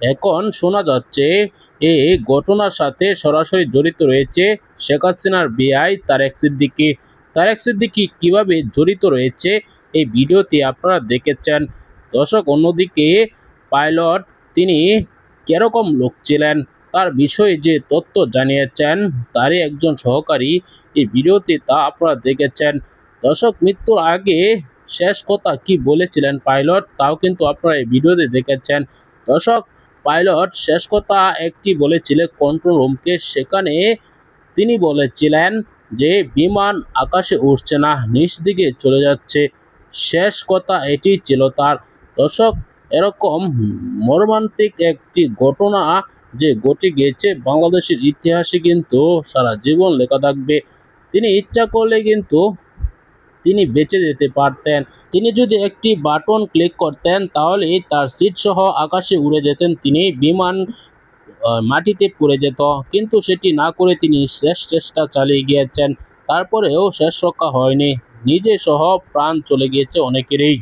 এখন শোনা যাচ্ছে এই ঘটনার সাথে সরাসরি জড়িত রয়েছে শেখ হাসিনার বিআই তারেক সিদ্দিকি। তারেক সিদ্দিকি কীভাবে জড়িত রয়েছে? এই ভিডিওতে আপনারা দেখেছেন। দর্শক, অন্যদিকে পাইলট, তিনি কীরকম লোক ছিলেন? তার বিষয়ে যে তথ্য জানিয়েছেন, তারই একজন সহকারী এই ভিডিওতে তা আপনারা দেখেছেন। দর্শক, মৃত্যুর আগে শেষ কথা কি বলেছিলেন পাইলট, তাও কিন্তু আপনারা এই ভিডিওতে দেখেছেন। দর্শক পাইলট শেষ কথা একটি বলেছিলেন কন্ট্রোল রুমকে সেখানে তিনি বলেছিলেন যে, বিমান আকাশে উঠছে না, নিচ দিকে চলে যাচ্ছে। শেষ কথা এটি ছিল তার দর্শক এরকম মর্মান্তিক একটি ঘটনা যে ঘটে গিয়েছে, বাংলাদেশের ইতিহাসে কিন্তু সারা জীবন লেখা থাকবে। তিনি ইচ্ছা করলে কিন্তু তিনি বেঁচে যেতে পারতেন। তিনি যদি একটি বাটন ক্লিক করতেন তাহলে তার সিট সহ আকাশে উড়ে যেতেন। তিনি বিমান মাটিতে পড়ে যেত। কিন্তু সেটি না করে তিনি শেষ চেষ্টা চালিয়ে গিয়েছেন। তারপরেও শেষ রক্ষা হয়নি। নিজে সহ প্রাণ চলে গিয়েছে অনেকেরই।